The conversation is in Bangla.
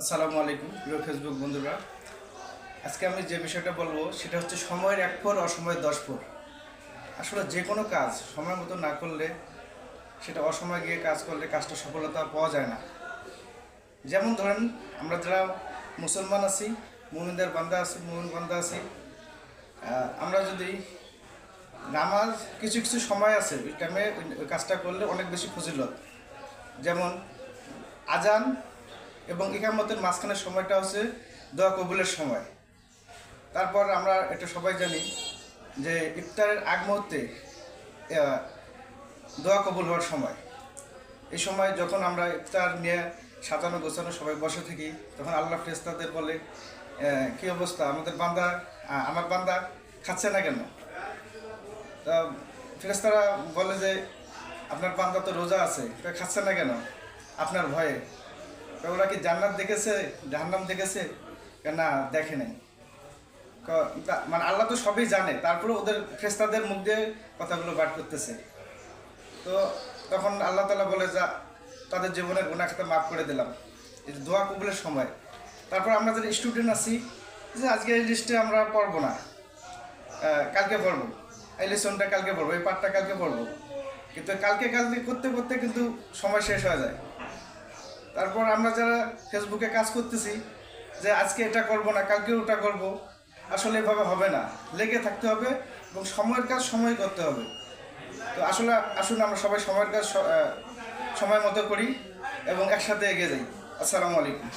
আসসালামু আলাইকুম, প্রিয় ফেসবুক বন্ধুরা। আজকে আমি যে বিষয়টা বলব, সেটা হচ্ছে সময়ের এক ফোর, অসময়ের দশ ফোর। আসলে যে কোনো কাজ সময় মতো না করলে, সেটা অসময় গিয়ে কাজ করলে কাজটা সফলতা পাওয়া যায় না। যেমন ধরেন, আমরা যারা মুসলমান আছি, মুমিনদের বান্দা আছি, মুমিন বান্দা আছি আমরা যদি নামাজ, কিছু কিছু সময় আছে, ওই টাইমে কাজটা করলে অনেক বেশি ফজিলত। যেমন আজান এবং ইকামতের মাঝখানের সময়টা হচ্ছে দোয়া কবুলের সময়। তারপর আমরা এটা সবাই জানি যে ইফতারের আগ মুহূর্তে দোয়া কবুল হওয়ার সময়। এই সময় যখন আমরা ইফতার নিয়ে সাজানো গোছানো সবাই বসে থাকি, তখন আল্লাহ ফেরেস্তাদের বলে কি অবস্থা? আমাদের বান্দা আমার বান্দা খাচ্ছে না কেন? তা ফেরেস্তারা বলে যে, আপনার বান্দা তো রোজা আছে খাচ্ছে না কেন? আপনার ভয়ে। ওরা কি জান্নাত দেখেছে? জাহান্নাম দেখেছে? না, দেখে নাই। মানে আল্লাহ তো সবই জানে। তারপরে ওদের ফেরেস্তাদের মুখ দিয়ে কথাগুলো বার করতেছে। তো তখন আল্লাহ তালা বলে, যা, তাদের জীবনের গুণা খাতা মাফ করে দিলাম। এই দোয়া কবুলের সময়। তারপর আমরা যারা স্টুডেন্ট আছি, যে আজকে এই লিস্টে আমরা পড়ব না। কালকে পড়ব। এই লেসনটা কালকে পড়ব, এই পাঠটা কালকে পড়ব। কিন্তু কালকে কালকে করতে করতে কিন্তু সময় শেষ হয়ে যায়। তারপর আমরা যারা ফেসবুকে কাজ করতেছি, যে আজকে এটা করব না কালকে ওটা করব, আসলে এভাবে হবে না। লেগে থাকতে হবে এবং সময়ের কাজ সময় করতে হবে। তো আসলে আসুন, আমরা সবাই সময়ের কাজ সময় মতো করি এবং একসাথে এগিয়ে যাই। আসসালামু আলাইকুম।